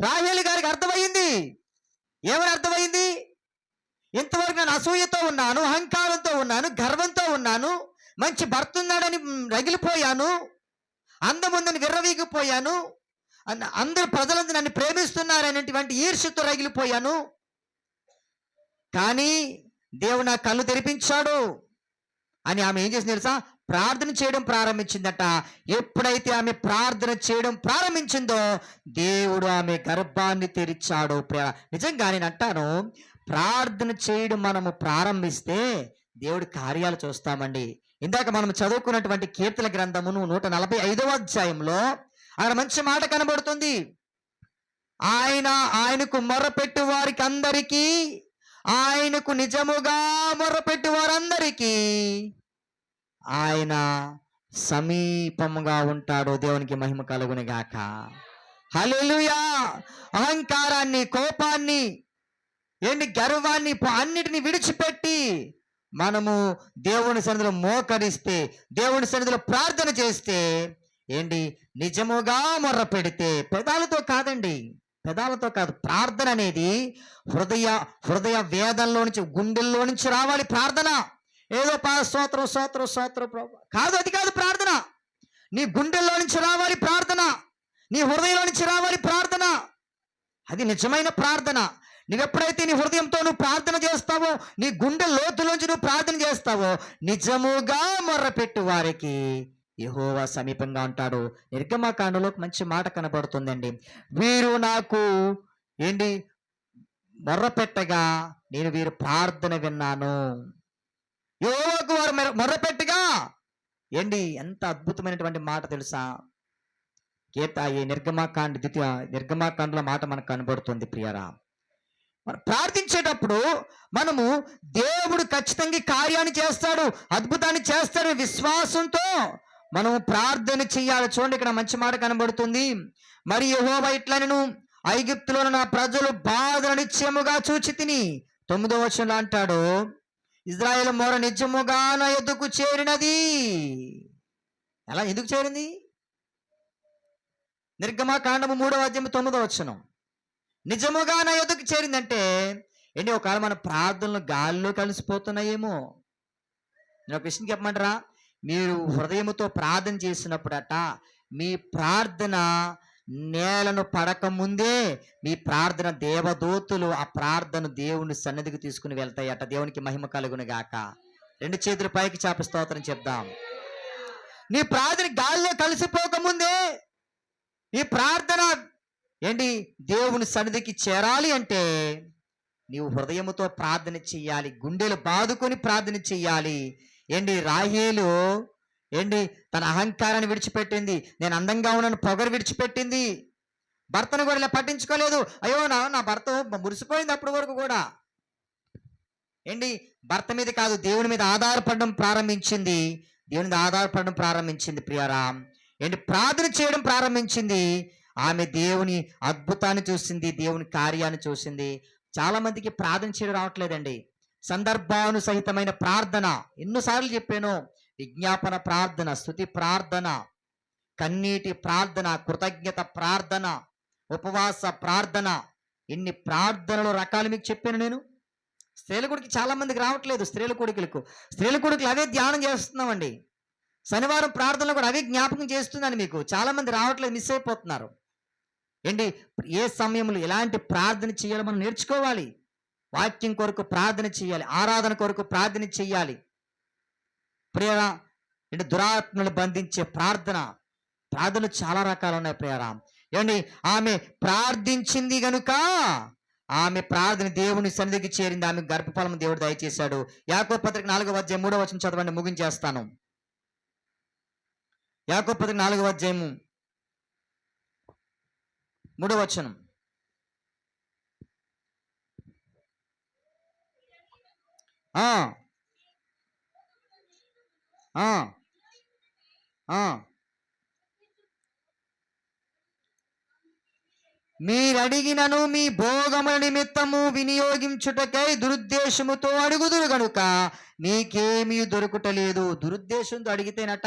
రాహేలు గారికి అర్థమైంది. ఏమని అర్థమైంది? ఇంతవరకు నేను అసూయతో ఉన్నాను అహంకారంతో ఉన్నాను గర్వంతో ఉన్నాను మంచి భర్త ఉన్నాడని రగిలిపోయాను అందముందని విర్రవీగిపోయాను అన్న- అందరు ప్రజలందరూ నన్ను ప్రేమిస్తున్నారనేటువంటి ఈర్ష్యతో రగిలిపోయాను. కానీ దేవుడు నా కళ్ళు తెరిపించాడు. అని ఆమె ఏం చేసింది తెలుసా? ప్రార్థన చేయడం ప్రారంభించిందట. ఎప్పుడైతే ఆమె ప్రార్థన చేయడం ప్రారంభించిందో దేవుడు ఆమె గర్భాన్ని తెరిచాడు. నిజంగా నేను అంటాను ప్రార్థన చేయడం మనము ప్రారంభిస్తే దేవుడి కార్యాలు చూస్తామండి. ఇందాక మనం చదువుకున్నటువంటి కీర్తన గ్రంథమును నూట నలభై ఐదవ అధ్యాయంలో ఆయన మంచి మాట కనబడుతుంది. ఆయన ఆయనకు మొర్రపెట్టు వారికి అందరికీ ఆయనకు నిజముగా మొరపెట్టి వారందరికీ ఆయన సమీపముగా ఉంటాడు. దేవునికి మహిమ కలుగుని గాక. హల్లెలూయా! అహంకారాన్ని కోపాన్ని ఏంటి గర్వాన్ని అన్నిటినీ అన్నిటిని విడిచిపెట్టి మనము దేవుని సన్నిధిలో మోకరిస్తే దేవుని సన్నిధిలో ప్రార్థన చేస్తే ఏంటి నిజముగా మొర్ర పెడితే పెదాలతో కాదండి. పెదాలతో కాదు ప్రార్థన అనేది హృదయ హృదయ వేదంలో నుంచి గుండెల్లో నుంచి రావాలి ప్రార్థన. ఏదో పా స్తోత్రం స్తోత్రం స్తోత్రం కాదు అది కాదు ప్రార్థన. నీ గుండెల్లో నుంచి రావాలి ప్రార్థన. నీ హృదయంలో నుంచి రావాలి ప్రార్థన. అది నిజమైన ప్రార్థన. నువ్వెప్పుడైతే నీ హృదయంతో నువ్వు ప్రార్థన చేస్తావో నీ గుండె లోతులోంచి నువ్వు ప్రార్థన చేస్తావో నిజముగా మొర్రపెట్టు వారికి యహోవా సమీపంగా ఉంటాడు. నిర్గమకాండలో మంచి మాట కనబడుతుందండి. వీరు నాకు ఏంటి? మొర్రపెట్టగా నేను వీరు ప్రార్థన విన్నాను. యహోవాకు వారు మొర్రపెట్టగా! ఏంటి? ఎంత అద్భుతమైనటువంటి మాట తెలుసా? గీత ఈ నిర్గమాకాండ ద్వితీయ నిర్గమాకాండలో మాట మనకు కనబడుతుంది ప్రియరా. మనం ప్రార్థించేటప్పుడు మనము దేవుడు ఖచ్చితంగా కార్యాన్ని చేస్తాడు అద్భుతాన్ని చేస్తాడు విశ్వాసంతో మనము ప్రార్థన చెయ్యాలి చూడండి ఇక్కడ మంచి మాట కనబడుతుంది. మరి యెహోవా ఇట్లనను ఐగుప్తులో నా ప్రజలు బాధలు నిత్యముగా చూచి తిని తొమ్మిదో వచనంలో అంటాడు ఇజ్రాయెల్ మొర నిజముగా నా ఎద్దుకు చేరినది. ఎలా? ఎందుకు చేరింది? నిర్గమాకాండము మూడవ అధ్యాయం తొమ్మిదో వచనం. నిజముగా నా ఎదుకు చేరిందంటే ఏంటి ఒకవేళ మన ప్రార్థనలు గాల్లో కలిసిపోతున్నాయేమో. నేను ఒక విషయం చెప్పమంటారా? మీరు హృదయముతో ప్రార్థన చేసినప్పుడట మీ ప్రార్థన నేలను పడకముందే మీ ప్రార్థన దేవదూతులు ఆ ప్రార్థన దేవుని సన్నిధికి తీసుకుని వెళ్తాయట. దేవునికి మహిమ కలుగును గాక. రెండు చేతుల పైకి చేప స్తోత్రం చెప్దాం. నీ ప్రార్థన గాల్లో కలిసిపోకముందే ఈ ప్రార్థన ఏంటి? దేవుని సన్నిధికి చేరాలి అంటే నీవు హృదయముతో ప్రార్థన చెయ్యాలి గుండెలు బాదుకొని ప్రార్థన చెయ్యాలి ఏంటి రాహేలు? ఏంటి తన అహంకారాన్ని విడిచిపెట్టింది? నేను అందంగా ఉన్నాను పొగరు విడిచిపెట్టింది. భర్తను కూడా ఇలా పట్టించుకోలేదు. అయ్యో నా నా భర్త మురిసిపోయింది అప్పటి వరకు కూడా. ఏంటి? భర్త మీద కాదు దేవుని మీద ఆధారపడడం ప్రారంభించింది. దేవుని మీద ఆధారపడడం ప్రారంభించింది ప్రియారామ్ ఏంటి? ప్రార్థన చేయడం ప్రారంభించింది. ఆమె దేవుని అద్భుతాన్ని చూసింది దేవుని కార్యాన్ని చూసింది. చాలామందికి ప్రార్థన చేయడం రావట్లేదండి. సందర్భానుసహితమైన ప్రార్థన. ఎన్నోసార్లు చెప్పాను? విజ్ఞాపన ప్రార్థన స్థుతి ప్రార్థన కన్నీటి ప్రార్థన కృతజ్ఞత ప్రార్థన ఉపవాస ప్రార్థన. ఎన్ని ప్రార్థనలు రకాలు మీకు చెప్పాను నేను? స్త్రీల కొడుకు చాలా మందికి రావట్లేదు స్త్రీల కొడుకులకు. స్త్రీల కొడుకులు అవే ధ్యానం చేస్తున్నామండి. శనివారం ప్రార్థనలు కూడా అవే జ్ఞాపకం చేస్తున్నాను మీకు. చాలా మంది రావట్లేదు మిస్ అయిపోతున్నారు. ఏంటి? ఏ సమయంలో ఎలాంటి ప్రార్థన చేయాలో మనం నేర్చుకోవాలి. వాక్యం కొరకు ప్రార్థన చేయాలి ఆరాధన కొరకు ప్రార్థన చేయాలి. ప్రియరా ఏంటి దురాత్మను బంధించే ప్రార్థన ప్రార్థనలు చాలా రకాలు ఉన్నాయి ప్రియరా ఏమండి? ఆమె ప్రార్థించింది గనుక ఆమె ప్రార్థన దేవుని సన్నిధికి చేరింది ఆమె గర్భఫలం దేవుడు దయచేశాడు. యాకో పత్రిక నాలుగో అధ్యాయం మూడో వచనం చదవండి ముగించేస్తాను. యాకో పత్రిక నాలుగో అధ్యాయము మూడో వచనం ఆ ఆ ఆ మీరడిగినను మీ భోగముల నిమిత్తము వినియోగించుటకై దురుద్దేశముతో అడుగుదురు గనుక మీకేమీ దొరకటలేదు. దురుద్దేశంతో అడిగితేనట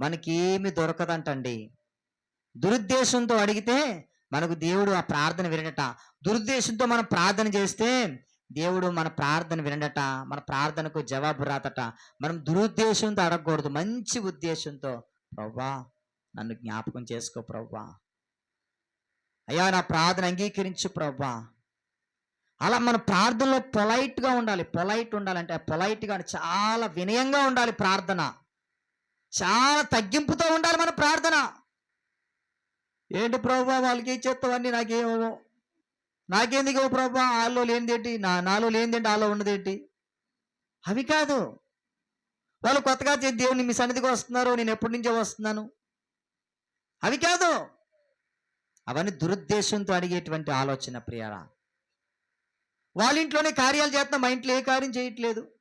మనకేమి దొరకదంటండి. దురుద్దేశంతో అడిగితే మనకు దేవుడు ఆ ప్రార్థన వినట. దురుద్దేశంతో మనం ప్రార్థన చేస్తే దేవుడు మన ప్రార్థన వినడట మన ప్రార్థనకు జవాబు రాతట. మనం దురుద్దేశంతో అడగకూడదు మంచి ఉద్దేశంతో. ప్రవ్వా నన్ను జ్ఞాపకం చేసుకో ప్రవ్వా. అయ్యా నా ప్రార్థన అంగీకరించు ప్రవ్వా. అలా మన ప్రార్థనలో పొలైట్గా ఉండాలి పొలైట్ ఉండాలంటే పొలైట్గా చాలా వినయంగా ఉండాలి ప్రార్థన. చాలా తగ్గింపుతో ఉండాలి మన ప్రార్థన. ఏంటి ప్రభు వాళ్ళకి ఇచ్చేస్తావన్నీ నాకేమో నాకేందుకు ప్రభా? ఆలో లేనిదేంటి? నా నాలో లేనిదేంటి? ఆలో ఉన్నదేంటి? అవి కాదు. వాళ్ళు కొత్తగా దేవుని మీ సన్నిధికి వస్తున్నారు నేను ఎప్పటి నుంచో వస్తున్నాను. అవి కాదు. అవన్నీ దురుద్దేశంతో అడిగేటువంటి ఆలోచన ప్రియారా. వాళ్ళ ఇంట్లోనే కార్యాలు చేస్తున్నా మా ఇంట్లో ఏ కార్యం చేయట్లేదు.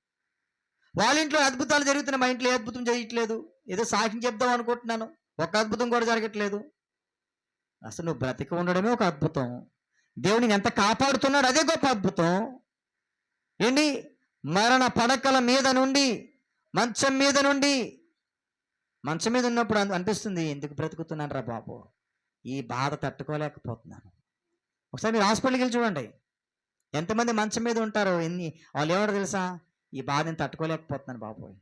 వాళ్ళ ఇంట్లో అద్భుతాలు జరుగుతున్న మా ఇంట్లో ఏ అద్భుతం చేయట్లేదు. ఏదో సాక్ష్యం చెప్దాం అనుకుంటున్నాను. ఒక అద్భుతం కూడా జరగట్లేదు. అసలు నువ్వు బ్రతికి ఉండడమే ఒక అద్భుతం. దేవుడిని ఎంత కాపాడుతున్నాడు అదే గొప్ప అద్భుతం. ఏంటి? మరణ పడకల మీద నుండి మంచం మీద నుండి. మంచం మీద ఉన్నప్పుడు అనిపిస్తుంది ఎందుకు బ్రతుకుతున్నాను రా బాబు? ఈ బాధ తట్టుకోలేకపోతున్నాను. ఒకసారి మీరు హాస్పిటల్కి వెళ్ళి చూడండి. ఎంతమంది మంచం మీద ఉంటారో ఎన్ని వాళ్ళు ఏమంటారు తెలుసా? ఈ బాధని తట్టుకోలేకపోతున్నాను బాబు.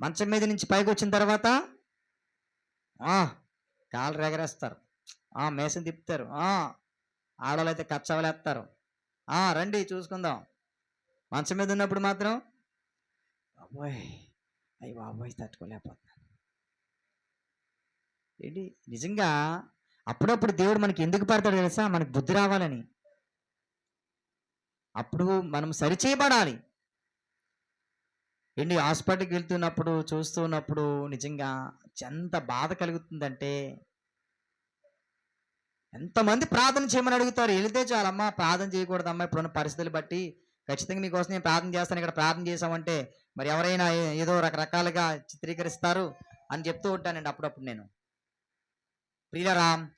మంచం మీద నుంచి పైకి వచ్చిన తర్వాత కాళ్ళు రెగరేస్తారు. మేసం తిప్పుతారు. ఆడవాళ్ళు అయితే కచ్చవలేస్తారు రండి చూసుకుందాం. మంచం మీద ఉన్నప్పుడు మాత్రం అబ్బాయి అయ్యి బాబోయ్ తట్టుకోలేకపోతున్నాను. ఏంటి? నిజంగా అప్పుడప్పుడు దేవుడు మనకి ఎందుకు పడతాడు తెలుసా? మనకు బుద్ధి రావాలని. అప్పుడు మనం సరిచేయబడాలి. ఏంటి? హాస్పిటల్కి వెళ్తున్నప్పుడు చూస్తున్నప్పుడు నిజంగా ఎంత బాధ కలుగుతుందంటే ఎంతమంది ప్రార్థన చేయమని అడుగుతారు? వెళితే చాలమ్మా ప్రార్థన చేయకూడదమ్మా ఇప్పుడున్న పరిస్థితులు బట్టి. ఖచ్చితంగా మీకోసం నేను ప్రార్థన చేస్తాను ఇక్కడ ప్రార్థన చేసామంటే మరి ఎవరైనా ఏదో రకరకాలుగా చిత్రీకరిస్తారు అని చెప్తూ ఉంటానండి అప్పుడప్పుడు నేను. ప్రియులరా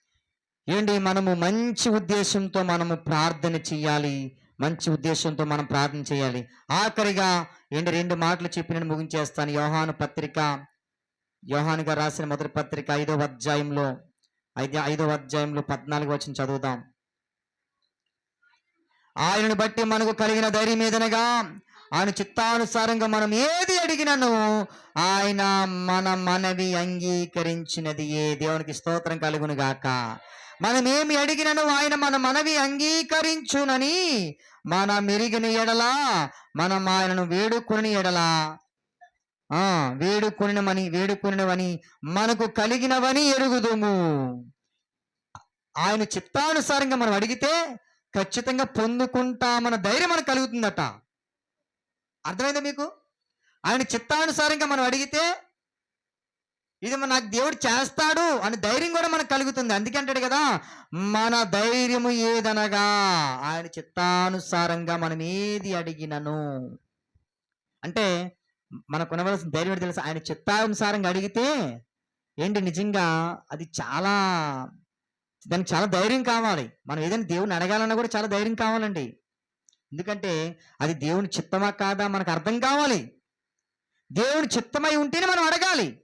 ఏంటి మనము మంచి ఉద్దేశంతో మనము ప్రార్థన చేయాలి? మంచి ఉద్దేశంతో మనం ప్రార్థన చేయాలి. ఆఖరిగా ఏంటి రెండు మాటలు చెప్పి నేను ముగించేస్తాను. యోహాను పత్రిక యోహాను రాసిన మొదటి పత్రిక ఐదవ అధ్యాయంలో ఐదు ఐదవ అధ్యాయంలో పద్నాలుగు వచ్చిన చదువుదాం. ఆయనను బట్టి మనకు కలిగిన ధైర్యం ఏదనగా ఆయన చిత్తానుసారంగా మనం ఏది అడిగినను ఆయన మన మనవి అంగీకరించినది ఏ? దేవునికి స్తోత్రం కలుగును గాక. మనం ఏమి అడిగినను ఆయన మన మనవి అంగీకరించునని మన మెరిగిన ఎడలా మనం ఆయనను వేడుకుని ఎడలా. ఆ వేడుకొనినమని వేడుకొనినవని మనకు కలిగినవని ఎరుగుదుము. ఆయన చిత్తానుసారంగా మనం అడిగితే ఖచ్చితంగా పొందుకుంటామన్న ధైర్యం మనకు కలుగుతుందట. అర్థమైందా మీకు? ఆయన చిత్తానుసారంగా మనం అడిగితే ఇది మన నాకు దేవుడు చేస్తాడు అని ధైర్యం కూడా మనకు కలుగుతుంది. అందుకే అంటాడు కదా మన ధైర్యము ఏదనగా ఆయన చిత్తానుసారంగా మనం ఏది అడిగినను. అంటే మనకు కొనవలసిన ధైర్యం తెలుసు? ఆయన చిత్తానుసారంగా అడిగితే ఏంటి నిజంగా అది చాలా దానికి చాలా ధైర్యం కావాలి. మనం ఏదైనా దేవుని అడగాలన్నా కూడా చాలా ధైర్యం కావాలండి. ఎందుకంటే అది దేవుని చిత్తమా కాదా మనకు అర్థం కావాలి. దేవుని చిత్తమై ఉంటేనే మనం అడగాలి.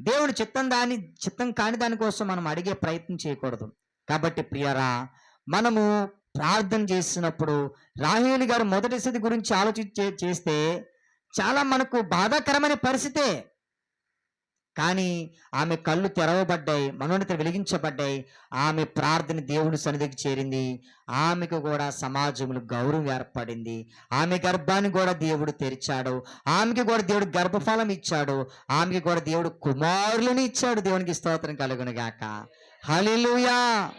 దేవుని చిత్తం దాని చిత్తం కాని దానికోసం మనం అడిగే ప్రయత్నం చేయకూడదు. కాబట్టి ప్రియరా మనము ప్రార్థన చేసినప్పుడు రాహేలి గారు మొదటి స్థితి గురించి ఆలోచించే చేస్తే చాలా మనకు బాధాకరమైన పరిస్థితే. కానీ ఆమె కళ్ళు తెరవబడ్డాయి మనోన్నత వెలిగించబడ్డాయి. ఆమె ప్రార్థన దేవుని సన్నిధికి చేరింది. ఆమెకు కూడా సమాజంలో గౌరవం ఏర్పడింది. ఆమె గర్భాన్ని కూడా దేవుడు తెరిచాడు. ఆమెకి కూడా దేవుడు గర్భఫలం ఇచ్చాడు. ఆమెకి కూడా దేవుడు కుమారులను ఇచ్చాడు. దేవునికి స్తోత్రం కలుగును గాక. హల్లెలూయా!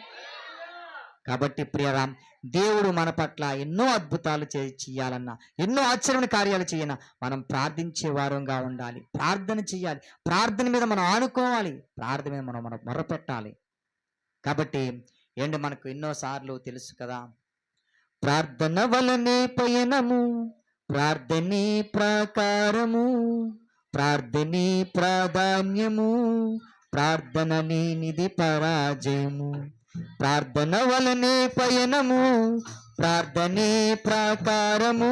కాబట్టి ప్రియరాం దేవుడు మన పట్ల ఎన్నో అద్భుతాలు చే చేయాలన్నా ఎన్నో ఆశ్చర్యమైన కార్యాలు చేయన మనం ప్రార్థించే వారంగా ఉండాలి. ప్రార్థన చేయాలి. ప్రార్థన మీద మనం ఆనుకోవాలి. ప్రార్థన మీద మనం మనం మొరపెట్టాలి. కాబట్టి ఏంటి మనకు ఎన్నోసార్లు తెలుసు కదా? ప్రార్థన వలనే పయనము ప్రార్థనే ప్రాకారము ప్రార్థనే ప్రాధాన్యము ప్రార్థననే నిధి పరాజయము. ప్రార్థన వలనే పయనము ప్రార్థనే ప్రాకారము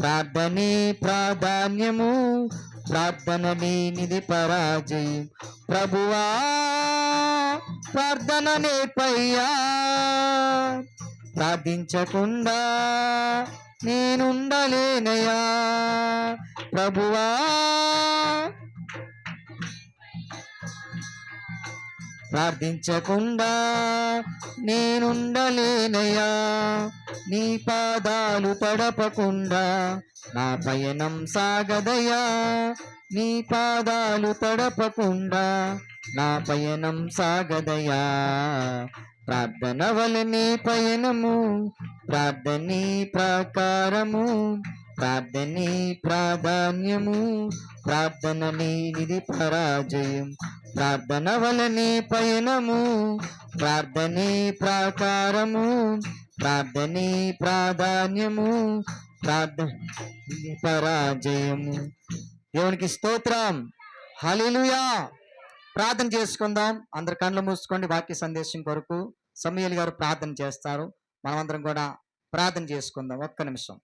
ప్రార్థనే ప్రాధాన్యము ప్రార్థన నిధి పరాజయం. ప్రభువా ప్రార్థననే పయ్యా ప్రార్థించకుండా నేనుండలేనయా ప్రభువా ప్రార్థించకుండా నేనుండలేనయ్యా నీ పాదాలు తడపకుండా నా పయనం సాగదయ్యా నీ పాదాలు తడపకుండా నా పయనం సాగదయ్యా. ప్రార్థన వలనే పయనము ప్రార్థనీ ప్రాకారము ప్రార్థనే ప్రాధాన్యము ప్రార్థన లేనిది పరాజయం ప్రార్థన వలనే పయనము ప్రార్థనే ప్రాకారము ప్రార్థనే ప్రాధాన్యము ప్రార్థన పరాజయము. దేవునికి స్తోత్రం. హలిలుయా ప్రార్థన చేసుకుందాం. అందరు కళ్ళు మూసుకోండి. వాక్య సందేశం కొరకు సమయలు గారు ప్రార్థన చేస్తారు. మనమందరం కూడా ప్రార్థన చేసుకుందాం. ఒక్క నిమిషం.